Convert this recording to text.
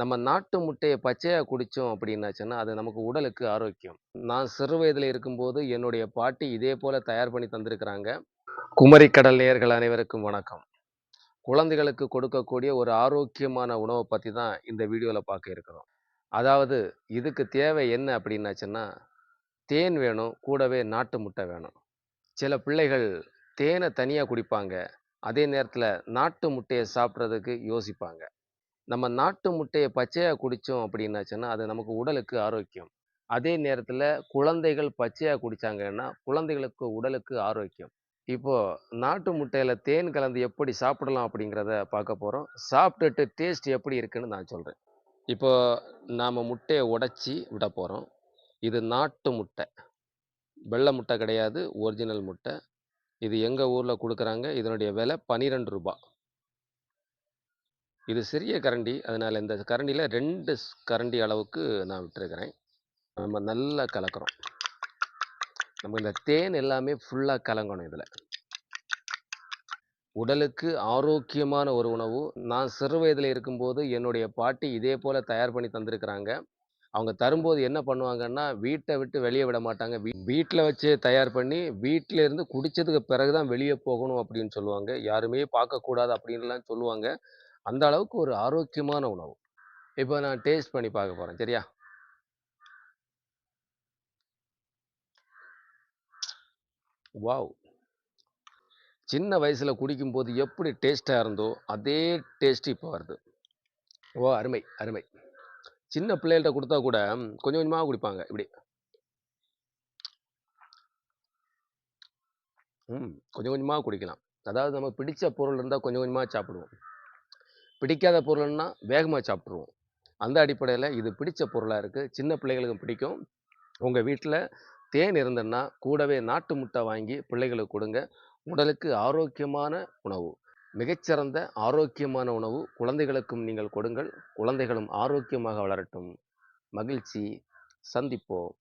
நம்ம நாட்டு முட்டையை பச்சையாக குடித்தோம் அப்படின்னாச்சுன்னா, அது நமக்கு உடலுக்கு ஆரோக்கியம். நான் சிறு வயதில் இருக்கும்போது என்னுடைய பாட்டி இதே போல் தயார் பண்ணி தந்திருக்கிறாங்க. குமரி கடல் நேயர்கள் அனைவருக்கும் வணக்கம். குழந்தைகளுக்கு கொடுக்கக்கூடிய ஒரு ஆரோக்கியமான உணவை பற்றி தான் இந்த வீடியோவில் பார்க்க இருக்கிறோம். அதாவது இதுக்கு தேவை என்ன அப்படின்னாச்சுன்னா, தேன் வேணும், கூடவே நாட்டு முட்டை வேணும். சில பிள்ளைகள் தேனை தனியாக குடிப்பாங்க. அதே நேரத்தில் நாட்டு முட்டையை சாப்பிட்றதுக்கு யோசிப்பாங்க. நம்ம நாட்டு முட்டையை பச்சையாக குடித்தோம் அப்படின்னாச்சுன்னா, அது நமக்கு உடலுக்கு ஆரோக்கியம். அதே நேரத்தில் குழந்தைகள் பச்சையாக குடித்தாங்கன்னா குழந்தைகளுக்கு உடலுக்கு ஆரோக்கியம். இப்போ நாட்டு முட்டையில் தேன் கலந்து எப்படி சாப்பிடலாம் அப்படிங்கிறத பார்க்க போகிறோம் சாப்பிட்டுட்டு டேஸ்ட் எப்படி இருக்குன்னு நான் சொல்கிறேன் இப்போது நாம் முட்டையை உடச்சி விட போகிறோம் இது நாட்டு முட்டை. வெள்ளை முட்டை கிடையாது. ஒரிஜினல் முட்டை. இது எங்கள் ஊரில் கொடுக்குறாங்க இதனுடைய விலை பன்னிரெண்டு ரூபாய் இது சிறிய கரண்டி. அதனால் இந்த கரண்டியில் ரெண்டு கரண்டி அளவுக்கு நான் விட்டுருக்கிறேன். நம்ம நல்லா கலக்கிறோம் நம்ம இந்த தேன் எல்லாமே ஃபுல்லாக கலங்கணும் இதில் உடலுக்கு ஆரோக்கியமான ஒரு உணவு. நான் சிறு வயதில் இருக்கும்போது என்னுடைய பாட்டி இதே போல் தயார் பண்ணி தந்திருக்கிறாங்க. அவங்க தரும்போது என்ன பண்ணுவாங்கன்னா, வீட்டை விட்டு வெளியே விட மாட்டாங்க. வீ வீட்டில் வச்சு தயார் பண்ணி, வீட்டில் இருந்து குடித்ததுக்கு பிறகு தான் வெளியே போகணும் அப்படின்னு சொல்லுவாங்க. யாருமே பார்க்கக்கூடாது அப்படின்லாம் சொல்லுவாங்க. அந்த அளவுக்கு ஒரு ஆரோக்கியமான உணவு. இப்போ நான் டேஸ்ட் பண்ணி பார்க்க போகிறேன் சரியா? வாவ்! சின்ன வயசில் குடிக்கும்போது எப்படி டேஸ்ட்டாக இருந்தோ, அதே டேஸ்ட் இப்போ வருது. ஓ! அருமை, அருமை. சின்ன பிள்ளைகள்ட்ட கொடுத்தா கூட கொஞ்சம் கொஞ்சமாக குடிப்பாங்க. இப்படி. ம். கொஞ்சம் கொஞ்சமாக குடிக்கலாம். அதாவது நமக்கு பிடிச்ச பொருள் இருந்தால் கொஞ்சம் கொஞ்சமாக சாப்பிடுவோம். பிடிக்காத பொருள்னா வேகமாக சாப்பிட்ருவோம் அந்த அடிப்படையில் இது பிடித்த பொருளாக இருக்குது சின்ன பிள்ளைகளுக்கும் பிடிக்கும். உங்கள் வீட்டில் தேன் இருந்ததுன்னா, கூடவே நாட்டு முட்டை வாங்கி பிள்ளைகளுக்கு கொடுங்க உடலுக்கு ஆரோக்கியமான உணவு. மிகச்சிறந்த ஆரோக்கியமான உணவு குழந்தைகளுக்கும் நீங்கள் கொடுங்கள். குழந்தைகளும் ஆரோக்கியமாக வளரட்டும். மகிழ்ச்சி. சந்திப்போம்.